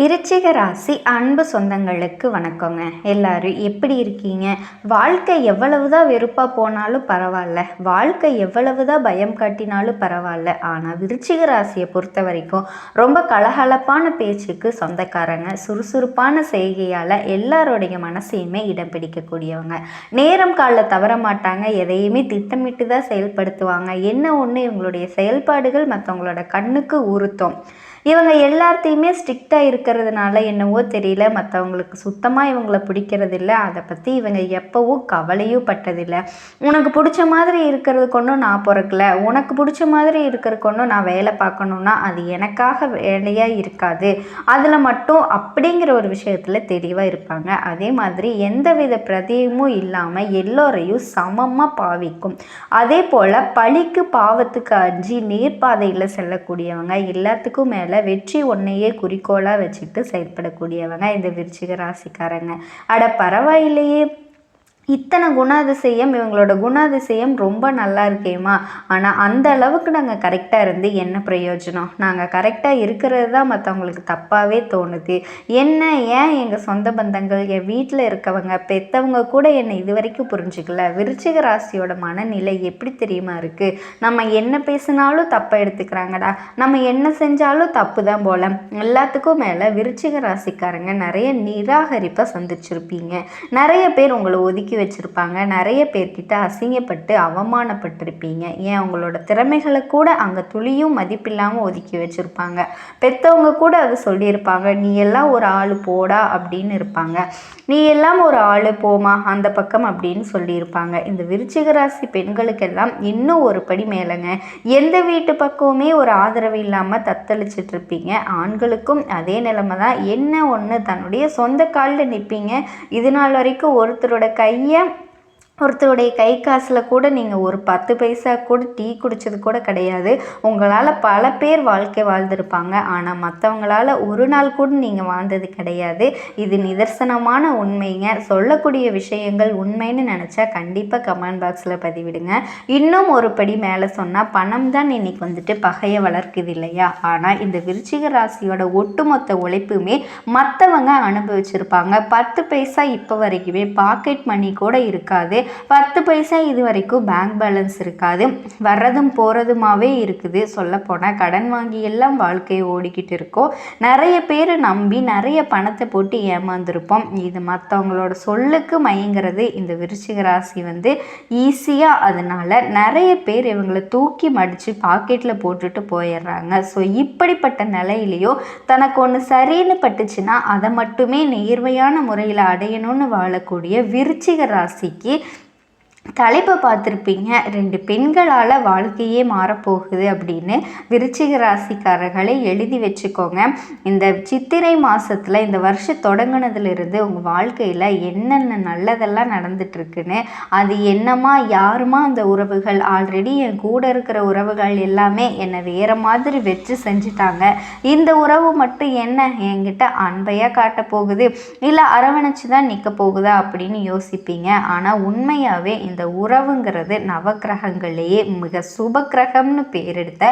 விருச்சிக ராசி அன்பு சொந்தங்களுக்கு வணக்கங்க. எல்லாரும் எப்படி இருக்கீங்க? வாழ்க்கை எவ்வளவுதான் வெறுப்பாக போனாலும் பரவாயில்ல. வாழ்க்கை எவ்வளவுதான் பயம் காட்டினாலும் பரவாயில்ல. ஆனால் விருச்சிக ராசியை பொறுத்த வரைக்கும் ரொம்ப கலகலப்பான பேச்சுக்கு சொந்தக்காரங்க சுறுசுறுப்பான செய்கையால் எல்லாருடைய மனசையுமே இடம் பிடிக்கக்கூடியவங்க. நேரம் காலில் தவற மாட்டாங்க எதையுமே திட்டமிட்டு தான் செயல்படுத்துவாங்க. என்ன ஒன்று இவங்களுடைய செயல்பாடுகள் மற்றவங்களோட கண்ணுக்கு உறுத்தும். இவங்க எல்லாத்தையுமே ஸ்ட்ரிக்டாக இருக்கிறதுனால என்னவோ தெரியல. மற்றவங்களுக்கு சுத்தமாக இவங்கள பிடிக்கிறதில்ல. அதை பற்றி இவங்க எப்போவும் கவலையும் பட்டதில்லை உனக்கு பிடிச்ச மாதிரி இருக்கிறதுக்கு ஒன்றும் நான் பிறக்கல. உனக்கு பிடிச்ச மாதிரி இருக்கிறதுக்கு ஒன்றும் நான் வேலை பார்க்கணுன்னா அது எனக்காக வேலையாக இருக்காது. அதில் மட்டும் அப்படிங்கிற ஒரு விஷயத்தில் தெளிவாக இருப்பாங்க. அதே மாதிரி எந்தவித பிரதியமும் இல்லாமல் எல்லோரையும் சமமாக பாவிக்கும். அதே போல் பழிக்கு பாவத்துக்கு அஞ்சு நேர்பாதையில் செல்லக்கூடியவங்க எல்லாத்துக்கும் மேலே வெற்றி ஒன்றையே குறிக்கோளாக வச்சுட்டு செயல்படக்கூடியவங்க இந்த விருச்சிக ராசிக்காரங்க. அட பரவாயில்லையே. இத்தனை குணாதிசயம் இவங்களோட குணாதிசயம் ரொம்ப நல்லா இருக்கேம்மா. ஆனால் அந்த அளவுக்கு நாங்கள் கரெக்டாக இருந்து என்ன பிரயோஜனம்? நாங்கள் கரெக்டாக இருக்கிறது தான் மற்றவங்களுக்கு தப்பாகவே தோணுது. என்ன ஏன் எங்கள் சொந்த பந்தங்கள் என் வீட்டில் இருக்கவங்க பெற்றவங்க கூட என்னை இது வரைக்கும் புரிஞ்சுக்கல? விருச்சிக ராசியோட மனநிலை எப்படி தெரியுமா இருக்குது நம்ம என்ன பேசினாலும் தப்பாக எடுத்துக்கிறாங்கடா. நம்ம என்ன செஞ்சாலும் தப்பு தான் போல. எல்லாத்துக்கும் மேலே விருச்சிக ராசிக்காரங்க நிறைய நிராகரிப்பை சந்திச்சிருப்பீங்க. நிறைய பேர் உங்களை ஒதுக்கி வச்சுருப்பாங்க. நிறைய பேர்கிட்ட அசிங்கப்பட்டு அவமானப்பட்டிருப்பீங்க. ஏன்? உங்களோட திறமைகளை கூட அங்கே துளியும் மதிப்பில்லாமல் ஒதுக்கி வச்சுருப்பாங்க. பெற்றவங்க கூட அது சொல்லியிருப்பாங்க. நீ எல்லாம் ஒரு ஆள் போடா அப்படின்னு இருப்பாங்க. நீ எல்லாம் ஒரு ஆள் போமா அந்த பக்கம் அப்படின்னு சொல்லியிருப்பாங்க. இந்த விருச்சிக ராசி பெண்களுக்கெல்லாம் இன்னும் ஒரு படி மேலேங்க. எந்த வீட்டு பக்கமுமே ஒரு ஆதரவு இல்லாமல் தத்தளிச்சிட்டு இருப்பீங்க ஆண்களுக்கும் அதே நிலைமை தான் என்ன ஒன்று தன்னுடைய சொந்த காலில் நிற்பீங்க இது நாள் வரைக்கும் ஒருத்தரோட கை கையை ஒருத்தருடைய கை காசில் கூட நீங்கள் ஒரு பத்து பைசா கூட டீ குடித்தது கூட கிடையாது. உங்களால் பல பேர் வாழ்க்கை வாழ்ந்திருப்பாங்க. ஆனால் மற்றவங்களால் ஒரு நாள் கூட நீங்கள் வாழ்ந்தது கிடையாது. இது நிதர்சனமான உண்மைங்க. சொல்லக்கூடிய விஷயங்கள் உண்மைன்னு நினச்சா கண்டிப்பாக கமெண்ட் பாக்ஸில் பதிவிடுங்க. இன்னும் ஒரு படி மேலே சொன்னால் பணம் தான் இன்னைக்கு வந்துட்டு பகையை வளர்க்குது இல்லையா? ஆனால் இந்த விருச்சிக ராசியோட ஒட்டுமொத்த உழைப்புமே மற்றவங்க அனுபவிச்சிருப்பாங்க. பத்து பைசா இப்போ வரைக்குமே பாக்கெட் மணி கூட இருக்காது. பத்து பைசா இது வரைக்கும் பேங்க் பேலன்ஸ் இருக்காது. வர்றதும் போகிறதுமாவே இருக்குது. சொல்லப்போனால் கடன் வாங்கி எல்லாம் வாழ்க்கையை ஓடிக்கிட்டு இருக்கோம். நிறைய பேர் நம்பி நிறைய பணத்தை போட்டு ஏமாந்துருப்போம். இது மற்றவங்களோட சொல்லுக்கு மயங்கிறது இந்த விருச்சிக ராசி வந்து ஈஸியாக அதனால் நிறைய பேர் இவங்களை தூக்கி மடித்து பாக்கெட்டில் போட்டுட்டு போயிடுறாங்க. ஸோ இப்படிப்பட்ட நிலையிலையோ தனக்கு ஒன்று சரின்னு பட்டுச்சுன்னா அதை மட்டுமே நேர்மையான முறையில் அடையணும்னு வாழக்கூடிய விருச்சிக ராசிக்கு தலைப்பை பார்த்துருப்பீங்க. ரெண்டு பெண்களால் வாழ்க்கையே மாறப்போகுது அப்படின்னு விருச்சிக ராசிக்காரர்களை எழுதி வச்சுக்கோங்க. இந்த சித்திரை மாதத்தில் இந்த வருஷம் தொடங்கினதுலேருந்து உங்கள் வாழ்க்கையில் என்னென்ன நல்லதெல்லாம் நடந்துட்டுருக்குன்னு அது என்னமா யாருமா அந்த உறவுகள் ஆல்ரெடி என் கூட இருக்கிற உறவுகள் எல்லாமே என்னை வேறு மாதிரி வச்சு செஞ்சுட்டாங்க. இந்த உறவு மட்டும் என்ன? என்கிட்ட அன்பையாக காட்ட போகுது. இல்லை அரவணைச்சு தான் நிற்க போகுதா அப்படின்னு யோசிப்பீங்க. ஆனால் உண்மையாகவே இந்த இந்த உறவுங்கிறது நவக்கிரகங்களையே மிக சுப கிரகம்னு பேர் எடுத்த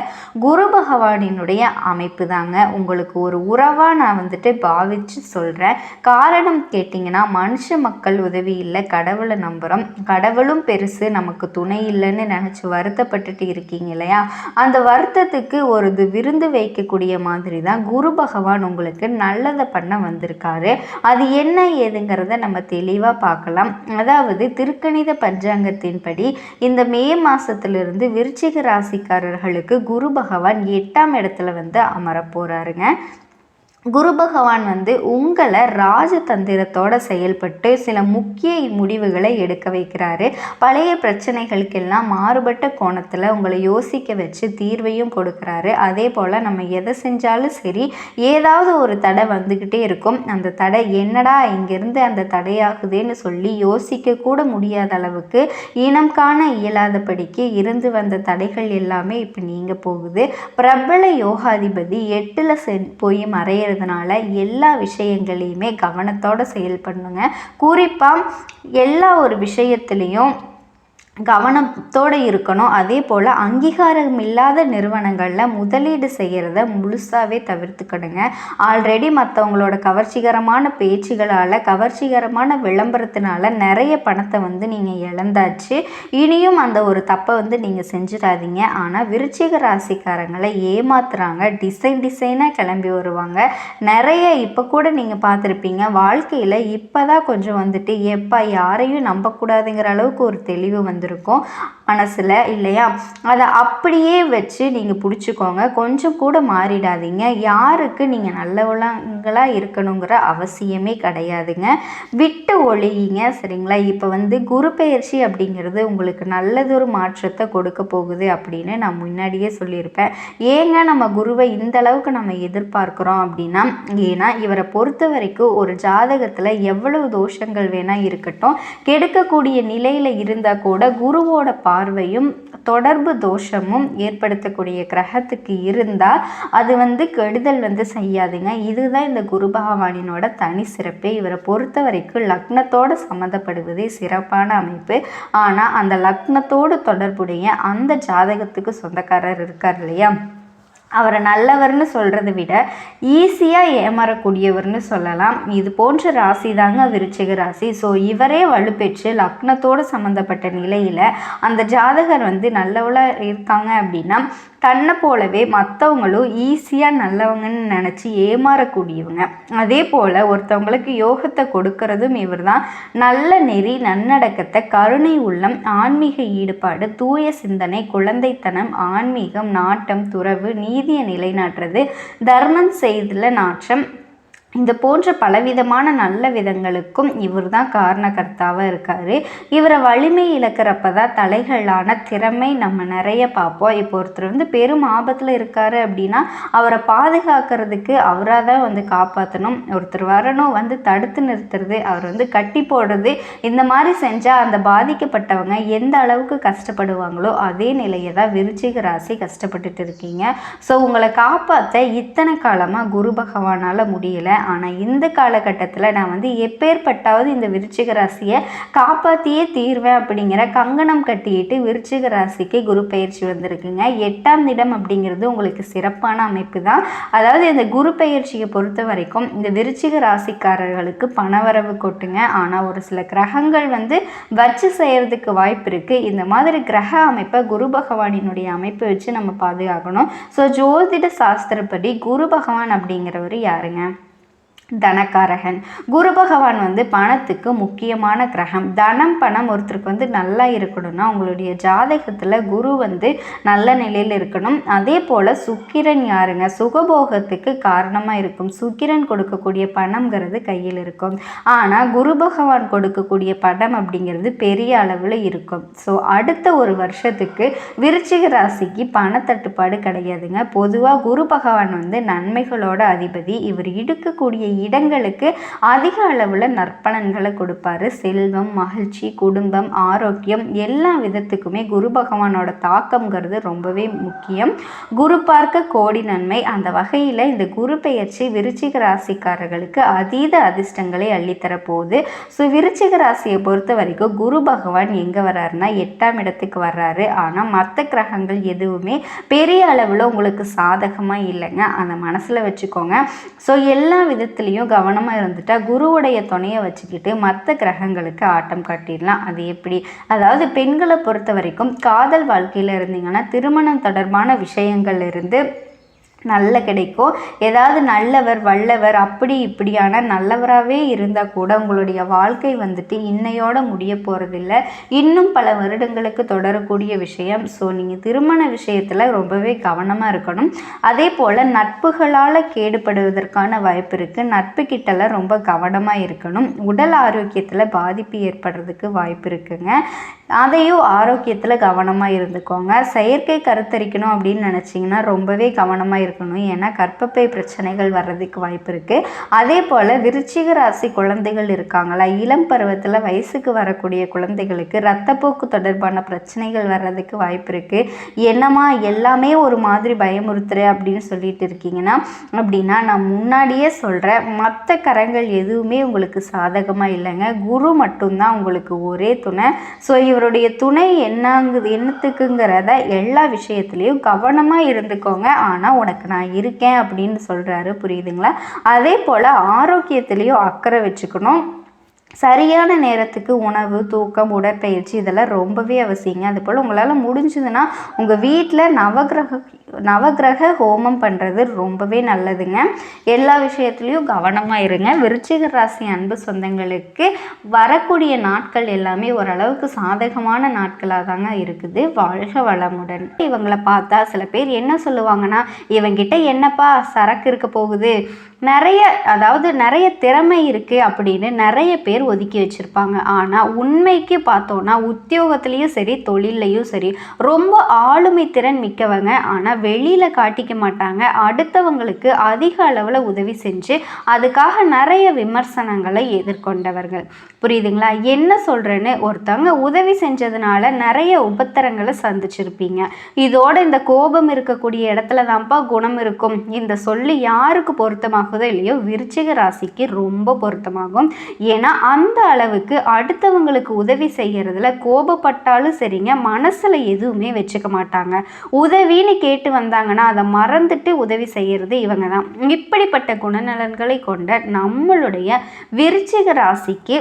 குரு பகவானினுடைய அமைப்பு தாங்க உங்களுக்கு ஒரு உறவாக நான் வந்துட்டு பாவிச்சு சொல்கிறேன் காரணம் கேட்டிங்கன்னா மனுஷ மக்கள் உதவி இல்லை கடவுளை நம்புகிறோம் கடவுளும் பெருசு நமக்கு துணை இல்லைன்னு நினச்சி வருத்தப்பட்டுட்டு இருக்கீங்க இல்லையா? அந்த வருத்தத்துக்கு ஒரு இது விருந்து வைக்கக்கூடிய மாதிரி தான் குரு பகவான் உங்களுக்கு நல்லதை பண்ண வந்திருக்காரு. அது என்ன ஏதுங்கிறத நம்ம தெளிவாக பார்க்கலாம். அதாவது திருக்கணித பஞ்ச பஞ்சாங்கத்தின்படி இந்த மே மாதத்திலிருந்து விருச்சிக ராசிக்காரர்களுக்கு குரு பகவான் எட்டாம் இடத்துல வந்து அமர போகிறாருங்க குரு பகவான் வந்து உங்களை ராஜதந்திரத்தோட செயல்பட்டு சில முக்கிய முடிவுகளை எடுக்க வைக்கிறாரு. பழைய பிரச்சனைகளுக்கெல்லாம் மாறுபட்ட கோணத்தில் உங்களை யோசிக்க வச்சு தீர்வையும் கொடுக்குறாரு. அதே போல் நம்ம எதை செஞ்சாலும் சரி ஏதாவது ஒரு தடை வந்துக்கிட்டே இருக்கும். அந்த தடை என்னடா இங்கேருந்து அந்த தடையாகுதுன்னு சொல்லி யோசிக்க கூட முடியாத அளவுக்கு இனம் காண இயலாதபடிக்கு இருந்து வந்த தடைகள் எல்லாமே இப்போ நீங்க போகுது. பிரபல யோகாதிபதி எட்டில் சென் போய் மறையிறது அப்படிங்கிறதுனால எல்லா விஷயங்களையுமே கவனத்தோடு செயல்படணுங்க. குறிப்பாக எல்லா ஒரு விஷயத்துலேயும் கவனத்தோடு இருக்கணும். அதே போல் அங்கீகாரம் இல்லாத நிறுவனங்களில் முதலீடு செய்கிறத முழுசாகவே தவிர்த்துக்கணுங்க. ஆல்ரெடி மற்றவங்களோட கவர்ச்சிகரமான பேச்சுகளால் கவர்ச்சிகரமான விளம்பரத்தினால நிறைய பணத்தை வந்து நீங்கள் இழந்தாச்சு. இனியும் அந்த ஒரு தப்பை வந்து நீங்கள் செஞ்சிடாதீங்க. ஆனால் விருச்சிக ராசிக்காரங்களை ஏமாத்துறாங்க. டிசைன் டிசைனாக கிளம்பி வருவாங்க. நிறைய இப்போ கூட நீங்கள் பார்த்துருப்பீங்க. வாழ்க்கையில் இப்போ தான் கொஞ்சம் வந்துட்டு எப்போ யாரையும் நம்பக்கூடாதுங்கிற அளவுக்கு ஒரு தெளிவு வந்து வந்திருக்கும். மனசில் இல்லையா? அதை அப்படியே வச்சு நீங்கள் பிடிச்சிக்கோங்க. கொஞ்சம் கூட மாறிடாதீங்க. யாருக்கு நீங்கள் நல்லவங்களாக இருக்கணுங்கிற அவசியமே கிடையாதுங்க. விட்டு ஒழியுங்க சரிங்களா? இப்போ வந்து குரு பயிற்சி அப்படிங்கிறது உங்களுக்கு நல்லதொரு மாற்றத்தை கொடுக்க போகுது அப்படின்னு நான் முன்னாடியே சொல்லியிருப்பேன். ஏங்க நம்ம குருவை இந்த அளவுக்கு நம்ம எதிர்பார்க்குறோம் அப்படின்னா ஏன்னா இவரை பொறுத்த வரைக்கும் ஒரு ஜாதகத்தில் எவ்வளவு தோஷங்கள் வேணால் இருக்கட்டும். கெடுக்கக்கூடிய நிலையில் இருந்தால் கூட குருவோட பா பார்வையும் தொடர்பு தோஷமும் ஏற்படுத்தக்கூடிய கிரகத்துக்கு இருந்தால் அது வந்து கெடுதல் வந்து செய்யாதுங்க. இதுதான் இந்த குரு பகவானினோட தனி சிறப்பே. இவரை பொறுத்த வரைக்கும் லக்னத்தோடு சம்மந்தப்படுவதே சிறப்பான அமைப்பு. ஆனால் அந்த லக்னத்தோடு தொடர்புடைய அந்த ஜாதகத்துக்கு சொந்தக்காரர் இருக்கார் இல்லையா? அவரை நல்லவர்னு சொல்கிறத விட ஈஸியாக ஏமாறக்கூடியவர்னு சொல்லலாம். இது போன்ற ராசி தாங்க விருச்சிக ராசி. ஸோ இவரே வலுப்பெற்று லக்னத்தோடு சம்மந்தப்பட்ட நிலையில் அந்த ஜாதகர் வந்து நல்லவளாக இருக்காங்க அப்படின்னா தன்னை போலவே மற்றவங்களும் ஈஸியாக நல்லவங்கன்னு நினச்சி ஏமாறக்கூடியவங்க. அதே போல் ஒருத்தவங்களுக்கு யோகத்தை கொடுக்கறதும் இவர் தான் நல்ல நெறி நன்னடக்கத்தை கருணை உள்ளம் ஆன்மீக ஈடுபாடு தூய சிந்தனை குழந்தைத்தனம் ஆன்மீகம் நாட்டம் துறவு நீ நீதியை நிலைநாட்டுறது. தர்மம் செய்தல நாற்றம். இந்த போன்ற பலவிதமான நல்ல விதங்களுக்கும் இவர் தான் காரணகர்த்தாவாக இருக்கார். இவரை வலிமை இழக்கிறப்ப தான் தலைகளான திறமை நம்ம நிறைய பார்ப்போம். இப்போ ஒருத்தர் வந்து பெரும் ஆபத்தில் இருக்கார் அப்படின்னா அவரை பாதுகாக்கிறதுக்கு அவராக தான் வந்து காப்பாற்றணும் ஒருத்தர் வரணும் வந்து தடுத்து நிறுத்துறது அவர் வந்து கட்டி போடுறது இந்த மாதிரி செஞ்சால் அந்த பாதிக்கப்பட்டவங்க எந்த அளவுக்கு கஷ்டப்படுவாங்களோ அதே நிலையை தான் விருச்சிக ராசி கஷ்டப்பட்டுட்டு இருக்கீங்க. ஸோ உங்களை காப்பாற்ற இத்தனை காலமாக குரு பகவானால் முடியலை. ஆனால் இந்த காலகட்டத்தில் நான் வந்து எப்பேற்பட்டாவது இந்த விருச்சிக ராசியை காப்பாற்றியே தீர்வேன் அப்படிங்கிற கங்கணம் கட்டிட்டு விருச்சிக ராசிக்கு குரு பயிற்சி வந்திருக்குங்க. எட்டாம் இடம் அப்படிங்கிறது உங்களுக்கு சிறப்பான அமைப்பு தான் அதாவது இந்த குரு பயிற்சியை பொறுத்த வரைக்கும் இந்த விருச்சிக ராசிக்காரர்களுக்கு பணவரவு கொட்டுங்க. ஆனால் ஒரு சில கிரகங்கள் வந்து வச்சு செய்கிறதுக்கு வாய்ப்பு இருக்குது இந்த மாதிரி கிரக அமைப்பை குரு பகவானினுடைய அமைப்பை வச்சு நம்ம பாதுகாக்கணும். ஸோ ஜோதிட சாஸ்திரப்படி குரு பகவான் அப்படிங்கிறவர் யாருங்க? தனக்காரகன். குரு பகவான் வந்து பணத்துக்கு முக்கியமான கிரகம். தனம் பணம் ஒருத்தருக்கு வந்து நல்லா இருக்கணும்னா அவங்களுடைய ஜாதகத்தில் குரு வந்து நல்ல நிலையில் இருக்கணும். அதே போல் சுக்கிரன் யாருங்க? சுகபோகத்துக்கு காரணமாக இருக்கும். சுக்கிரன் கொடுக்கக்கூடிய பணம்ங்கிறது கையில் இருக்கும். ஆனால் குரு பகவான் கொடுக்கக்கூடிய பணம் அப்படிங்கிறது பெரிய அளவில் இருக்கும். ஸோ அடுத்த ஒரு வருஷத்துக்கு விருச்சிக ராசிக்கு பணத்தட்டுப்பாடு கிடையாதுங்க. பொதுவாக குரு பகவான் வந்து நன்மைகளோட அதிபதி. இவர் இடுக்கக்கூடிய இடங்களுக்கு அதிக அளவில் நற்பலன்களை கொடுப்பாரு. செல்வம் மகிழ்ச்சி குடும்பம் ஆரோக்கியம் எல்லா விதத்துக்குமே குரு பகவானோட தாக்கம்ங்கிறது ரொம்பவே முக்கியம். குரு பார்க்க கோடி நன்மை. அந்த வகையில் இந்த குரு பெயர்ச்சி விருச்சிக ராசிக்காரர்களுக்கு அதீத அதிர்ஷ்டங்களை அள்ளித்தரப்போகுது. ஸோ விருச்சிக ராசியை பொறுத்த வரைக்கும் குரு பகவான் எங்கே வர்றாருன்னா எட்டாம் இடத்துக்கு வர்றாரு. ஆனால் மற்ற கிரகங்கள் எதுவுமே பெரிய அளவில் உங்களுக்கு சாதகமாக இல்லைங்க. அந்த மனசில் வச்சுக்கோங்க. ஸோ எல்லா விதத்துலேயும் எதுலேயும் கவனமாக இருந்துட்டால் குருவுடைய துணையை வச்சுக்கிட்டு மற்ற கிரகங்களுக்கு ஆட்டம் காட்டிடலாம். அது எப்படி? அதாவது பெண்களை பொறுத்த வரைக்கும் காதல் வாழ்க்கையில் இருந்தீங்கன்னா திருமணம் தொடர்பான விஷயங்கள் இருந்து நல்ல கிடைக்கும். ஏதாவது நல்லவர் வல்லவர் அப்படி இப்படியான நல்லவராகவே இருந்தால் கூட உங்களுடைய வாழ்க்கை வந்துட்டு இன்னையோட முடிய போகிறதில்ல இன்னும் பல வருடங்களுக்கு தொடரக்கூடிய விஷயம். ஸோ நீங்கள் திருமண விஷயத்தில் ரொம்பவே கவனமாக இருக்கணும். அதே போல் நட்புகளால் கேடுபடுவதற்கான வாய்ப்பு இருக்குது நட்பு கிட்டலாம் ரொம்ப கவனமாக இருக்கணும். உடல் ஆரோக்கியத்தில் பாதிப்பு ஏற்படுறதுக்கு வாய்ப்பு இருக்குங்க. அதையும் ஆரோக்கியத்தில் கவனமாக இருந்துக்கோங்க. செயற்கை கருத்தரிக்கணும் அப்படின்னு நினச்சிங்கன்னா ரொம்பவே கவனமாக இருக்கணும். ஏன்னா கர்ப்பப்பை பிரச்சனைகள் வர்றதுக்கு வாய்ப்பு இருக்குது அதே போல் விருச்சிக ராசி குழந்தைகள் இருக்காங்களா? இளம் பருவத்தில் வயசுக்கு வரக்கூடிய குழந்தைகளுக்கு ரத்தப்போக்கு தொடர்பான பிரச்சனைகள் வர்றதுக்கு வாய்ப்பு இருக்குது என்னம்மா எல்லாமே ஒரு மாதிரி பயமுறுத்துற அப்படின்னு சொல்லிட்டு இருக்கீங்கன்னா அப்படின்னா நான் முன்னாடியே சொல்கிறேன் மற்ற கரங்கள் எதுவுமே உங்களுக்கு சாதகமாக இல்லைங்க. குரு மட்டும்தான் உங்களுக்கு ஒரே துணை. ஸோ இவருடைய துணை என்னங்குது என்னத்துக்குங்கிறத எல்லா விஷயத்துலேயும் கவனமாக இருந்துக்கோங்க. ஆனால் உனக்கு உனக்கு நான் இருக்கேன் அப்படின்னு சொல்கிறாரு புரியுதுங்களா? அதே போல் ஆரோக்கியத்துலேயும் அக்கறை வச்சுக்கணும். சரியான நேரத்துக்கு உணவு தூக்கம் உடற்பயிற்சி இதெல்லாம் ரொம்பவே அவசியங்க. அதுபோல் உங்களால் முடிஞ்சதுன்னா உங்கள் வீட்டில் நவகிரக நவகிரக ஹோமம் பண்ணுறது ரொம்பவே நல்லதுங்க. எல்லா விஷயத்துலையும் கவனமாக இருங்க. விருச்சிக ராசி அன்பு சொந்தங்களுக்கு வரக்கூடிய நாட்கள் எல்லாமே ஓரளவுக்கு சாதகமான நாட்களாக தாங்க இருக்குது. வாழ்க வளமுடன். இவங்களை பார்த்தா சில பேர் என்ன சொல்லுவாங்கன்னா இவங்கிட்ட என்னப்பா சரக்கு இருக்க போகுது? நிறைய அதாவது நிறைய திறமை இருக்குது அப்படின்னு நிறைய பேர் ஒதுக்கி வச்சுருப்பாங்க. ஆனால் உண்மைக்கு பார்த்தோன்னா உத்தியோகத்துலேயும் சரி தொழிலையும் சரி ரொம்ப ஆளுமை திறன் மிக்கவங்க. ஆனால் வெளியில் காட்டிக்க மாட்டாங்க. அடுத்தவங்களுக்கு அதிக அளவில் உதவி செஞ்சு அதுக்காக நிறைய விமர்சனங்களை எதிர்கொண்டவர்கள். புரியுதுங்களா? என்ன சொல்கிறேன்னு ஒருத்தவங்க உதவி செஞ்சதுனால நிறைய உபத்திரங்களை சந்திச்சிருப்பீங்க. இதோட இந்த கோபம் இருக்கக்கூடிய இடத்துல தான்ப்பா குணம் இருக்கும். இந்த சொல்லி யாருக்கு பொருத்தமாக ஆகுதோ இல்லையோ விருச்சிக ராசிக்கு ரொம்ப பொருத்தமாகும். ஏன்னா அந்த அளவுக்கு அடுத்தவங்களுக்கு உதவி செய்கிறதுல கோபப்பட்டாலும் சரிங்க மனசில் எதுவுமே வச்சுக்க மாட்டாங்க. உதவின்னு கேட்டு வந்தாங்கன்னா அதை மறந்துட்டு உதவி செய்கிறது இவங்க தான் இப்படிப்பட்ட குணநலன்களை கொண்ட நம்மளுடைய விருச்சிக ராசிக்கு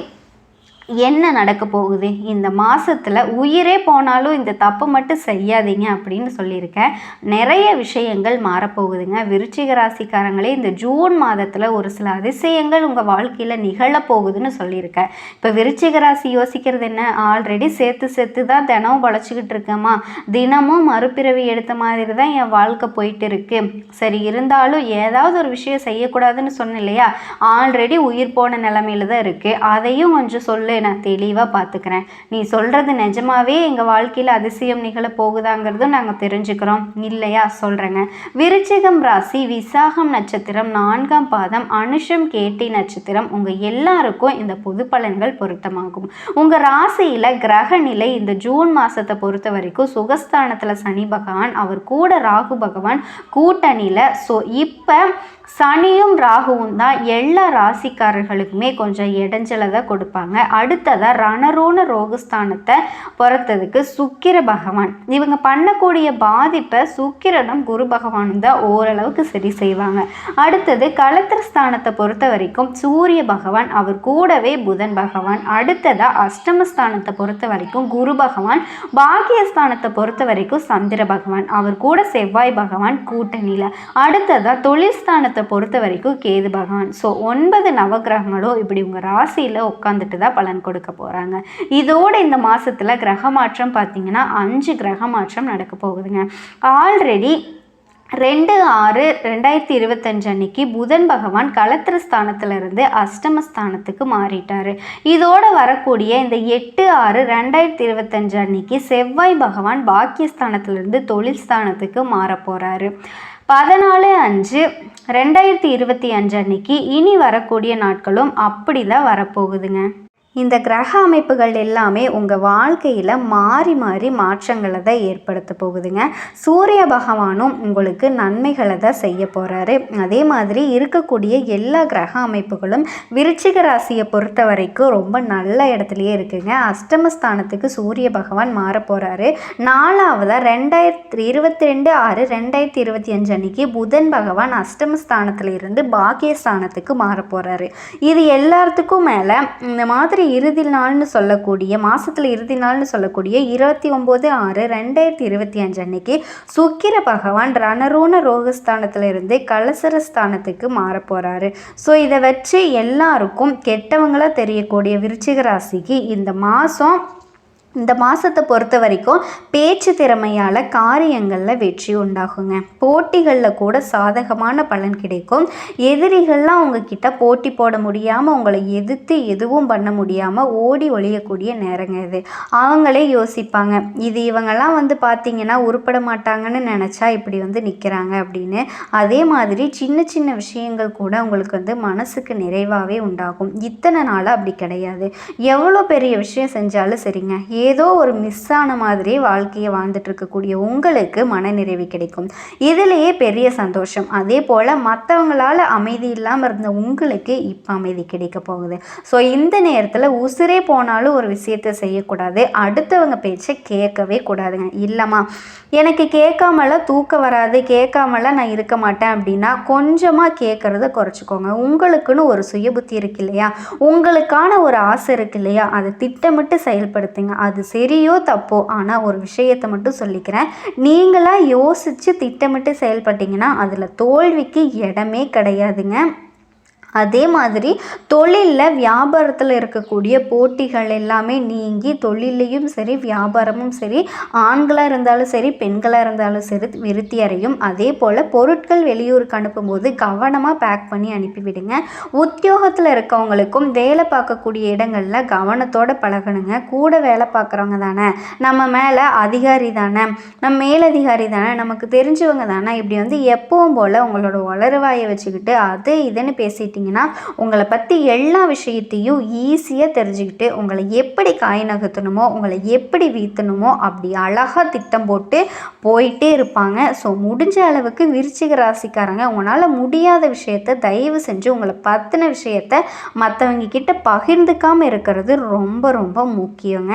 என்ன நடக்க போகுது? இந்த மாதத்தில் உயிரே போனாலும் இந்த தப்பு மட்டும் செய்யாதீங்க அப்படின்னு சொல்லியிருக்கேன். நிறைய விஷயங்கள் மாறப்போகுதுங்க. விருச்சிக ராசிக்காரங்களே இந்த ஜூன் மாதத்தில் ஒரு சில அதிசயங்கள் உங்கள் வாழ்க்கையில் நிகழப்போகுதுன்னு சொல்லியிருக்கேன். இப்போ விருச்சிக ராசி யோசிக்கிறது என்ன? ஆல்ரெடி சேர்த்து சேர்த்து தான் தினமும் பழச்சிக்கிட்டு இருக்கேம்மா. தினமும் மறுபிறவி எடுத்த மாதிரி தான் என் வாழ்க்கை போயிட்டு இருக்கு. சரி இருந்தாலும் ஏதாவது ஒரு விஷயம் செய்யக்கூடாதுன்னு சொன்னேன் இல்லையா? ஆல்ரெடி உயிர் போன நிலமையில தான் இருக்குது அதையும் கொஞ்சம் சொல்லு. நான் தெளிவாக பார்த்துக்கிறேன் நீ சொல்கிறது நிஜமாவே எங்கள் வாழ்க்கையில் அதிசயம் நிகழ போகுதாங்கிறதும் நாங்கள் தெரிஞ்சுக்கிறோம். இல்லையா? சொல்கிறேங்க விருச்சிகம் ராசி விசாகம் நட்சத்திரம் நான்காம் பாதம் அனுஷம் கேட்டி நட்சத்திரம் உங்கள் எல்லாருக்கும் இந்த பொது பலன்கள் பொருத்தமாகும். உங்கள் ராசியில் கிரக நிலை இந்த ஜூன் மாதத்தை பொறுத்த வரைக்கும் சுகஸ்தானத்தில் சனி பகவான் அவர் கூட ராகு பகவான் கூட்டணியில். ஸோ இப்போ சனியும் ராகுவும் தான் எல்லா ராசிக்காரர்களுக்குமே கொஞ்சம் இடைஞ்சலை தான் கொடுப்பாங்க. அடுத்ததாக ரணரோன ரோகஸ்தானத்தை பொறுத்ததுக்கு சுக்கிர பகவான். இவங்க பண்ணக்கூடிய பாதிப்பை சுக்கிரனும் குரு பகவானும் தான் ஓரளவுக்கு சரி செய்வாங்க. அடுத்தது களத்திர ஸ்தானத்தை பொறுத்த வரைக்கும் சூரிய பகவான் அவர் கூடவே புதன் பகவான். அடுத்ததாக அஷ்டமஸ்தானத்தை பொறுத்த வரைக்கும் குரு பகவான். பாக்கியஸ்தானத்தை பொறுத்த வரைக்கும் சந்திர பகவான். அவர் கூட செவ்வாய் பகவான் கூட்டணியில். அடுத்ததாக தொழில் ஸ்தானத்தை பொறுத்த வரைக்கும் கேது பகவான். ஸோ ஒன்பது நவகிரகங்களும் இப்படி உங்கள் ராசியில் உட்காந்துட்டு தான் பலன் கொடுக்க போகிறாங்க இதோட இந்த மாதத்தில் கிரக மாற்றம் பார்த்தீங்கன்னா அஞ்சு கிரக மாற்றம் நடக்க போகுதுங்க. ஆல்ரெடி ரெண்டு ஆறு ரெண்டாயிரத்தி இருபத்தஞ்சு அன்னைக்கு புதன் பகவான் களத்திர ஸ்தானத்திலிருந்து அஷ்டமஸ்தானத்துக்கு மாறிட்டார். இதோட வரக்கூடிய இந்த எட்டு ஆறு ரெண்டாயிரத்தி இருபத்தஞ்சு அன்னைக்கு செவ்வாய் பகவான் பாக்கியஸ்தானத்திலிருந்து தொழில் ஸ்தானத்துக்கு மாற போகிறாரு பதினாலு அஞ்சு ரெண்டாயிரத்தி இருபத்தி அஞ்சு அன்னைக்கு இனி வரக்கூடிய நாட்களும் அப்படி தான் வரப்போகுதுங்க. இந்த கிரக அமைப்புகள் எல்லாமே உங்கள் வாழ்க்கையில் மாறி மாறி மாற்றங்களை தான் ஏற்படுத்த போகுதுங்க. சூரிய பகவானும் உங்களுக்கு நன்மைகளை தான் செய்ய போகிறாரு அதே மாதிரி இருக்கக்கூடிய எல்லா கிரக அமைப்புகளும் விருச்சிக ராசியை பொறுத்த வரைக்கும் ரொம்ப நல்ல இடத்துலையே இருக்குங்க. அஷ்டமஸ்தானத்துக்கு சூரிய பகவான் மாற போகிறாரு நாலாவதாக ரெண்டாயிரத்தி இருபத்தி ரெண்டு ஆறு ரெண்டாயிரத்தி இருபத்தி அஞ்சு அன்னைக்கு புதன் பகவான் அஷ்டமஸ்தானத்தில் இருந்து பாக்கியஸ்தானத்துக்கு மாற போகிறாரு இது எல்லாத்துக்கும் மேலே இந்த மாதிரி இறுதி நாள்னு சொல்லக்கூடிய மாதத்தில் இறுதி நாள்னு சொல்லக்கூடிய இருபத்தி ஒம்பது ஆறு ரெண்டாயிரத்தி இருபத்தி அஞ்சு அன்னைக்கு சுக்கிர பகவான் ரணரோன ரோகஸ்தானத்தில் இருந்து கலசர ஸ்தானத்துக்கு மாற போகிறாரு ஸோ இதை வச்சு எல்லாருக்கும் கெட்டவங்களாக தெரியக்கூடிய விருச்சிக ராசிக்கு இந்த மாதம் இந்த மாதத்தை பொறுத்த வரைக்கும் பேச்சு திறமையால் காரியங்களில் வெற்றி உண்டாகுங்க. போட்டிகளில் கூட சாதகமான பலன் கிடைக்கும். எதிரிகள்லாம் உங்ககிட்ட போட்டி போட முடியாமல் உங்களை எதிர்த்து எதுவும் பண்ண முடியாமல் ஓடி ஒழியக்கூடிய நேரங்க இது. அவங்களே யோசிப்பாங்க இது இவங்கெல்லாம் வந்து பார்த்திங்கன்னா உருப்பட மாட்டாங்கன்னு நினச்சா இப்படி வந்து நிற்கிறாங்க அப்படின்னு. அதே மாதிரி சின்ன சின்ன விஷயங்கள் கூட உங்களுக்கு வந்து மனசுக்கு நிறைவாகவே உண்டாகும். இத்தனை நாளாக அப்படி கிடையாது. எவ்வளோ பெரிய விஷயம் செஞ்சாலும் சரிங்க. ஏதோ ஒரு மிஸ் ஆன மாதிரி வாழ்க்கையை வாழ்ந்துட்டு இருக்கக்கூடிய உங்களுக்கு மனநிறைவு கிடைக்கும். இதுலேயே பெரிய சந்தோஷம். அதே போல் மற்றவங்களால அமைதி இல்லாமல் இருந்த உங்களுக்கு இப்போ அமைதி கிடைக்க போகுது. ஸோ இந்த நேரத்தில் உசுரே போனாலும் ஒரு விஷயத்தை செய்யக்கூடாது. அடுத்தவங்க பேச்சை கேட்கவே கூடாதுங்க. இல்லைம்மா எனக்கு கேட்காமலாம் தூக்கம் வராது கேட்காமலாம் நான் இருக்க மாட்டேன் அப்படின்னா கொஞ்சமாக கேட்குறத குறைச்சிக்கோங்க. உங்களுக்குன்னு ஒரு சுயபுத்தி இருக்கு இல்லையா? உங்களுக்கான ஒரு ஆசை இருக்கு இல்லையா? அதை திட்டமிட்டு செயல்படுத்துங்க. அது சரியோ தப்போ ஆனால் ஒரு விஷயத்தை மட்டும் சொல்லிக்கிறேன். நீங்களாக யோசித்து திட்டமிட்டு செயல்பட்டீங்கன்னா அதில் தோல்விக்கு இடமே கிடையாதுங்க. அதே மாதிரி தொழிலில் வியாபாரத்தில் இருக்கக்கூடிய போட்டிகள் எல்லாமே நீங்கி தொழிலையும் சரி வியாபாரமும் சரி ஆண்களாக இருந்தாலும் சரி பெண்களாக இருந்தாலும் சரி விருத்தி அறையும் அதே போல் பொருட்கள் வெளியூருக்கு அனுப்பும்போது கவனமாக பேக் பண்ணி அனுப்பிவிடுங்க. உத்தியோகத்தில் இருக்கவங்களுக்கும் வேலை பார்க்கக்கூடிய இடங்களில் கவனத்தோடு பழகணுங்க. கூட வேலை பார்க்குறவங்க தானே. நம்ம மேலே அதிகாரி தானே. நம்ம மேலதிகாரி தானே. நமக்கு தெரிஞ்சவங்க தானே. இப்படி வந்து எப்பவும் போல் உங்களோட வளருவாயை வச்சுக்கிட்டு அது இதுன்னு பேசிட்டீங்க பார்த்தீங்கன்னா உங்களை பற்றி எல்லா விஷயத்தையும் ஈஸியாக தெரிஞ்சுக்கிட்டு உங்களை எப்படி காய் நகர்த்தணுமோ உங்களை எப்படி வீத்தணுமோ அப்படி அழகாக திட்டம் போட்டு போயிட்டே இருப்பாங்க. ஸோ முடிஞ்ச அளவுக்கு விருச்சிக ராசிக்காரங்க உங்களால் முடியாத விஷயத்த தயவு செஞ்சு உங்களை பற்றின விஷயத்த மற்றவங்க கிட்ட பகிர்ந்துக்காமல் இருக்கிறது ரொம்ப ரொம்ப முக்கியங்க.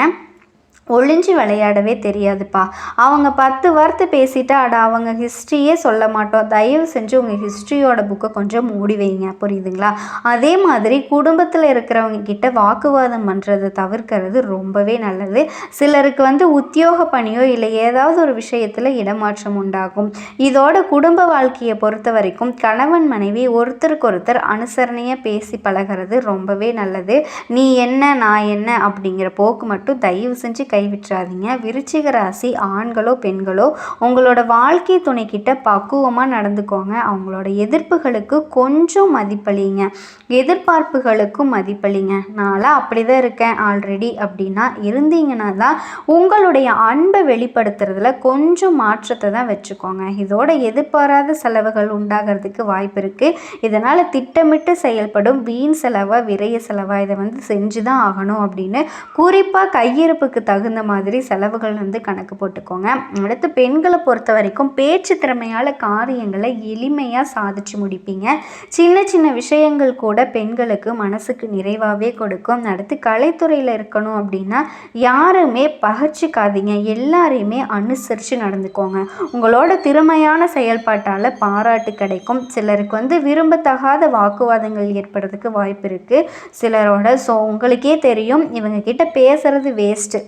ஒளிஞ்சு விளையாடவே தெரியாதுப்பா. அவங்க பத்து வார்த்தை பேசிட்டா அட அவங்க ஹிஸ்ட்ரியே சொல்ல மாட்டோம். தயவு செஞ்சு உங்கள் ஹிஸ்ட்ரியோட புக்கை கொஞ்சம் மூடி வைங்க. புரியுதுங்களா? அதே மாதிரி குடும்பத்தில் இருக்கிறவங்க கிட்ட வாக்குவாதம் பண்ணுறதை தவிர்க்கிறது ரொம்பவே நல்லது. சிலருக்கு வந்து உத்தியோக பணியோ இல்லை ஏதாவது ஒரு விஷயத்தில் இடமாற்றம் உண்டாகும். இதோட குடும்ப வாழ்க்கையை பொறுத்த வரைக்கும் கணவன் மனைவி ஒருத்தருக்கு ஒருத்தர் அனுசரணையாக பேசி பழகிறது ரொம்பவே நல்லது. நீ என்ன நான் என்ன அப்படிங்கிற போக்கு மட்டும் தயவு செஞ்சு கைவிட்டுறாதீங்க. விருச்சிக ராசி ஆண்களோ பெண்களோ உங்களோட வாழ்க்கை துணைக்கிட்ட பக்குவமாக நடந்துக்கோங்க. அவங்களோட எதிர்ப்புகளுக்கு கொஞ்சம் மதிப்பளிங்க. எதிர்பார்ப்புகளுக்கும் மதிப்பளிங்க. நான்லாம் அப்படி தான் இருக்கேன் ஆல்ரெடி அப்படின்னா இருந்தீங்கன்னா தான் உங்களுடைய அன்பை வெளிப்படுத்துறதுல கொஞ்சம் மாற்றத்தை தான் வச்சுக்கோங்க. இதோட எதிர்பாராத செலவுகள் உண்டாகிறதுக்கு வாய்ப்பு இருக்குது இதனால் திட்டமிட்டு செயல்படும் வீண் செலவாக விரைய செலவாக இதை வந்து செஞ்சு தான் ஆகணும் அப்படின்னு குறிப்பாக கையிருப்புக்கு தகுந்த தகுந்த மாதிரி செலவுகள் வந்து கணக்கு போட்டுக்கோங்க. அடுத்து பெண்களை பொறுத்த வரைக்கும் பேச்சு திறமையால் காரியங்களை எளிமையாக சாதிச்சு முடிப்பீங்க. சின்ன சின்ன விஷயங்கள் கூட பெண்களுக்கு மனசுக்கு நிறைவாகவே கொடுக்கும். அடுத்து கலைத்துறையில் இருக்கணும் அப்படின்னா யாருமே பகச்சிக்காதீங்க எல்லாரையுமே அனுசரித்து நடந்துக்கோங்க. உங்களோட திறமையான செயல்பாட்டால் பாராட்டு கிடைக்கும். சிலருக்கு வந்து விரும்பத்தகாத வாக்குவாதங்கள் ஏற்படுறதுக்கு வாய்ப்பு இருக்குது சிலரோட ஸோ உங்களுக்கே தெரியும். இவங்க கிட்ட பேசுறது வேஸ்ட்டு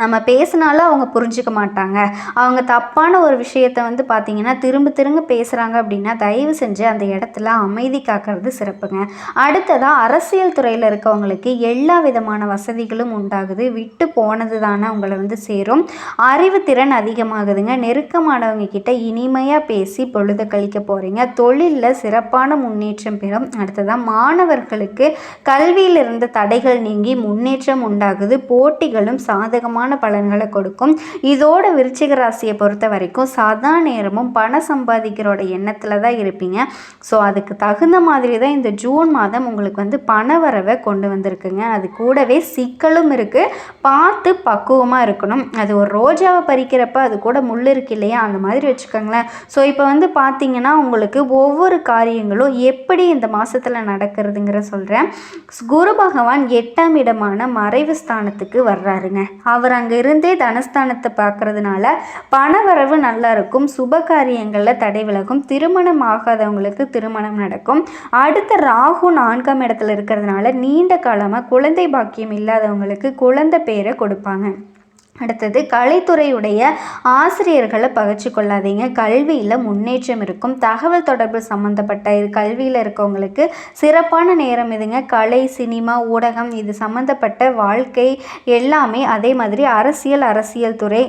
நம்ம பேசினாலும் அவங்க புரிஞ்சுக்க மாட்டாங்க. அவங்க தப்பான ஒரு விஷயத்த வந்து பார்த்திங்கன்னா திரும்ப திரும்ப பேசுகிறாங்க அப்படின்னா தயவு செஞ்சு அந்த இடத்துல அமைதி காக்கிறது சிறப்புங்க. அடுத்ததாக அரசியல் துறையில் இருக்கவங்களுக்கு எல்லா விதமான வசதிகளும் உண்டாகுது. விட்டு போனது தானே உங்களை வந்து சேரும். அறிவுத்திறன் அதிகமாகுதுங்க. நெருக்கமானவங்க கிட்ட இனிமையாக பேசி பொழுது கழிக்க போகிறீங்க தொழிலில் சிறப்பான முன்னேற்றம் பெறும். அடுத்ததாக மாணவர்களுக்கு கல்வியில் இருந்த தடைகள் நீங்கி முன்னேற்றம் உண்டாகுது. போட்டிகளும் சாதகமான சிறப்பான பலன்களை கொடுக்கும். இதோட விருச்சிக ராசியை பொறுத்த வரைக்கும் சதா நேரமும் பணம் சம்பாதிக்கிறோட எண்ணத்தில் தான் இருப்பீங்க. ஸோ அதுக்கு தகுந்த மாதிரி தான் இந்த ஜூன் மாதம் உங்களுக்கு வந்து பண வரவை கொண்டு வந்திருக்குங்க. அது கூடவே சிக்கலும் இருக்குது பார்த்து பக்குவமாக இருக்கணும். அது ஒரு ரோஜாவை பறிக்கிறப்ப அது கூட முள் இருக்கு இல்லையா? அந்த மாதிரி வச்சுக்கோங்களேன். ஸோ இப்போ வந்து பார்த்தீங்கன்னா உங்களுக்கு ஒவ்வொரு காரியங்களும் எப்படி இந்த மாதத்தில் நடக்கிறதுங்கிற சொல்கிறேன் குரு பகவான் எட்டாம் இடமான மறைவு ஸ்தானத்துக்கு வர்றாருங்க. அவர் அங்கே இருந்தே தனஸ்தானத்தை பார்க்கறதுனால பணவரவு நல்லா இருக்கும். சுப காரியங்களில் தடை விலகும். திருமணம் ஆகாதவங்களுக்கு திருமணம் நடக்கும். அடுத்த ராகு நான்காம் இடத்துல இருக்கிறதுனால நீண்ட காலமாக குழந்தை பாக்கியம் இல்லாதவங்களுக்கு குழந்தை பேரை கொடுப்பாங்க. அடுத்தது கலைத்துறையுடைய ஆசிரியர்களை பகைச்சு கொள்ளாதீங்க. கல்வியில் முன்னேற்றம் இருக்கும். தகவல் தொடர்பு சம்மந்தப்பட்ட கல்வியில் இருக்கவங்களுக்கு சிறப்பான நேரம் இதுங்க. கலை சினிமா ஊடகம் இது சம்மந்தப்பட்ட வாழ்க்கை எல்லாமே அதே மாதிரி அரசியல் அரசியல் துறை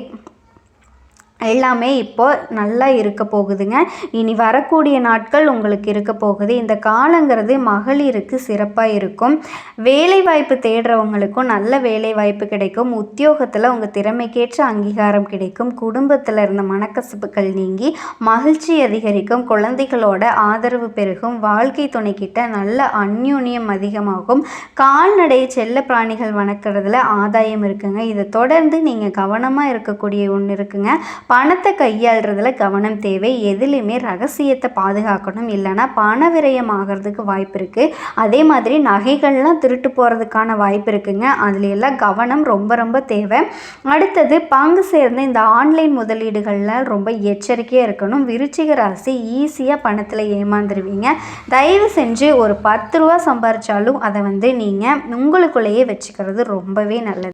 எல்லாமே இப்போ நல்லா இருக்க போகுதுங்க. இனி வரக்கூடிய நாட்கள் உங்களுக்கு இருக்க போகுது. இந்த காலங்கிறது மகளிருக்கு சிறப்பாக இருக்கும். வேலைவாய்ப்பு தேடுறவங்களுக்கும் நல்ல வேலைவாய்ப்பு கிடைக்கும். உத்தியோகத்தில் உங்கள் திறமைக்கேற்ற அங்கீகாரம் கிடைக்கும். குடும்பத்தில் இருந்த மனக்கசப்புகள் நீங்கி மகிழ்ச்சி அதிகரிக்கும். குழந்தைகளோட ஆதரவு பெருகும். வாழ்க்கை துணைக்கிட்ட நல்ல அந்யூன்யம் அதிகமாகும். கால்நடை செல்ல பிராணிகள் வணக்கிறதுல ஆதாயம் இருக்குங்க. இதை தொடர்ந்து நீங்கள் கவனமாக இருக்கக்கூடிய ஒன்று இருக்குங்க. பணத்தை கையாளுறதுல கவனம் தேவை. எதுலேயுமே ரகசியத்தை பாதுகாக்கணும். இல்லைன்னா பண விரயம் ஆகிறதுக்கு வாய்ப்பு இருக்குது அதே மாதிரி நகைகள்லாம் திருட்டு போகிறதுக்கான வாய்ப்பு இருக்குங்க. அதில் எல்லாம் கவனம் ரொம்ப ரொம்ப தேவை. அடுத்தது பங்கு சேர்ந்த இந்த ஆன்லைன் முதலீடுகளில் ரொம்ப எச்சரிக்கையாக இருக்கணும். விருச்சிக ராசி ஈஸியாக பணத்தில் ஏமாந்துருவீங்க. தயவு செஞ்சு ஒரு பத்து ரூபா சம்பாரிச்சாலும் அதை வந்து நீங்கள் உங்களுக்குள்ளேயே வச்சுக்கிறது ரொம்பவே நல்லது.